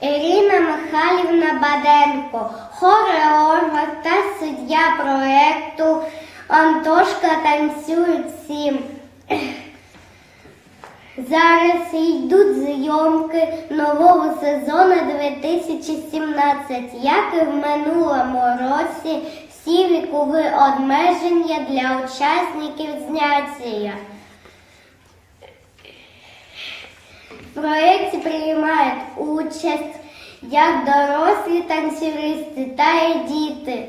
Ірина Михайлівна Баденко, хореограф та суддя проєкту Антошка танцюють всім. Зараз йдуть зйомки нового сезону 2017. Як і в минулому році, всі вікові обмеження для учасників зняття. В проєкті приймають участь як дорослі танцюристи, та й діти.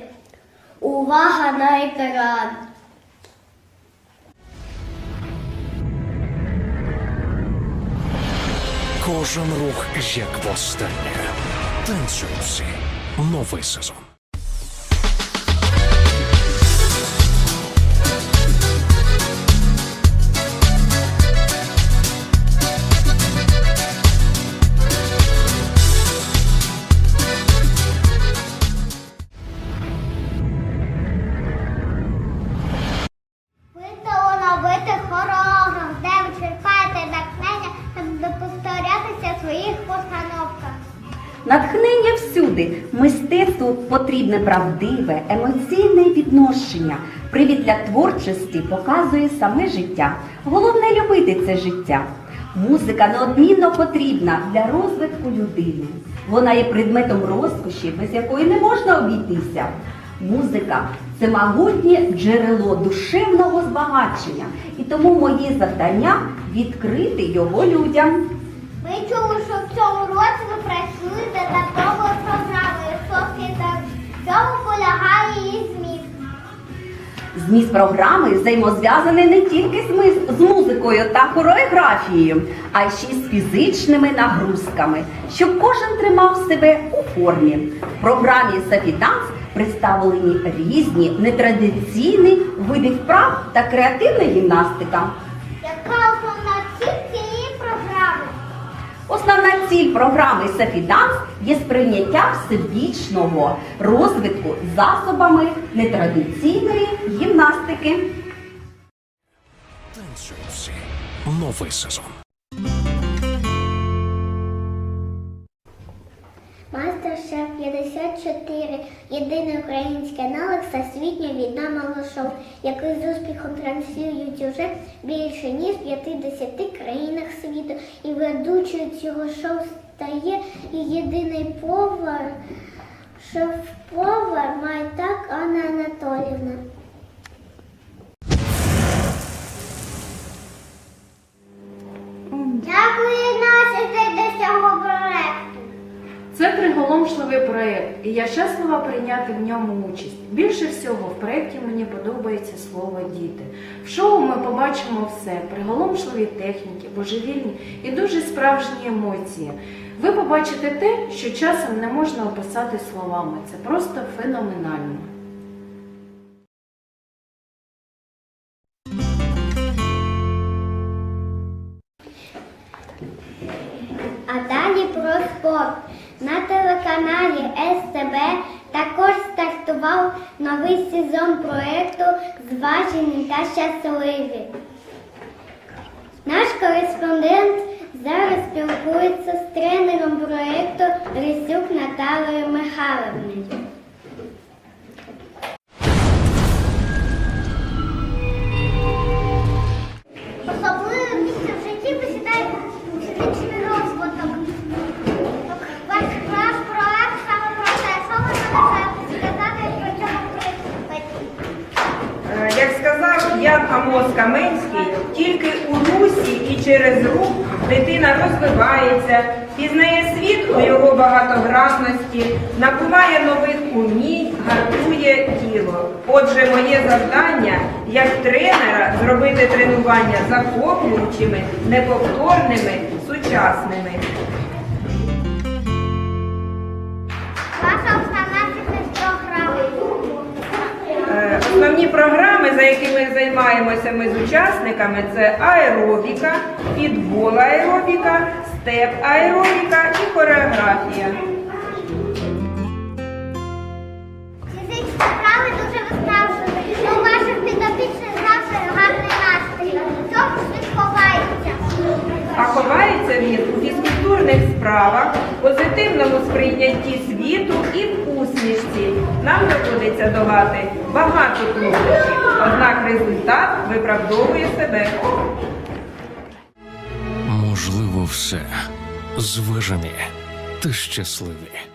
Увага на екран! Кожен рух як востаннє. Танцюють всі. Новий сезон. Постановках. Натхнення всюди. Мистецтву потрібне правдиве, емоційне відношення. Привід для творчості показує саме життя. Головне любити це життя. Музика неодмінно потрібна для розвитку людини. Вона є предметом розкоші, без якої не можна обійтися. Музика це могутнє джерело душевного збагачення, і тому моє завдання відкрити його людям. Ми чули, що в цьому році ви працюєте над новою програмою Софії та в цьому полягає її зміст. Зміст програми взаємозв'язаний не тільки з, музикою та хореографією, а й ще й з фізичними нагрузками, щоб кожен тримав себе у формі. В програмі Сафіданс представлені різні нетрадиційні види вправ та креативна гімнастика. Яка Основна ціль програми Сафіданс є сприйняття всебічного розвитку засобами нетрадиційної гімнастики. Новий сезон. Мастер-шеф 54 єдиний український аналог всесвітньо відомого шоу, який з успіхом транслюють уже більше ніж в 50 країнах світу. І ведучою цього шоу стає єдиний повар, шеф-повар Майтак Анна Анатолівна. Це проєкт, і я щаслива прийняти в ньому участь. Більше всього в проєкті мені подобається слово діти. В шоу ми побачимо все: приголомшливі техніки, божевільні і дуже справжні емоції. Ви побачите те, що часом не можна описати словами. Це просто феноменально. А далі про спорт. На телеканалі СТБ також стартував новий сезон проєкту Зважені та щасливі. Наш кореспондент зараз спілкується з тренером проєкту Рисюк Наталою Михайловною. Каменський, тільки у русі і через рух дитина розвивається, пізнає світ у його багатогранності, набуває нових умінь, гартує тіло. Отже, моє завдання як тренера зробити тренування захоплюючими, неповторними, сучасними. Основні програми, за якими займаємося ми з учасниками, це аеробіка, підбол аеробіка, степ аеробіка і хореографія. Фізичні вправи дуже виснажливі. У ваших підопічних завжди гарний настрій. Ж він ховається? А ховається він у фізкультурних справах, позитивному сприйнятті світу і в усмішці. Нам доводиться долати багато труднощів, однак результат виправдовує себе. Можливо, все. Зважені та щасливі.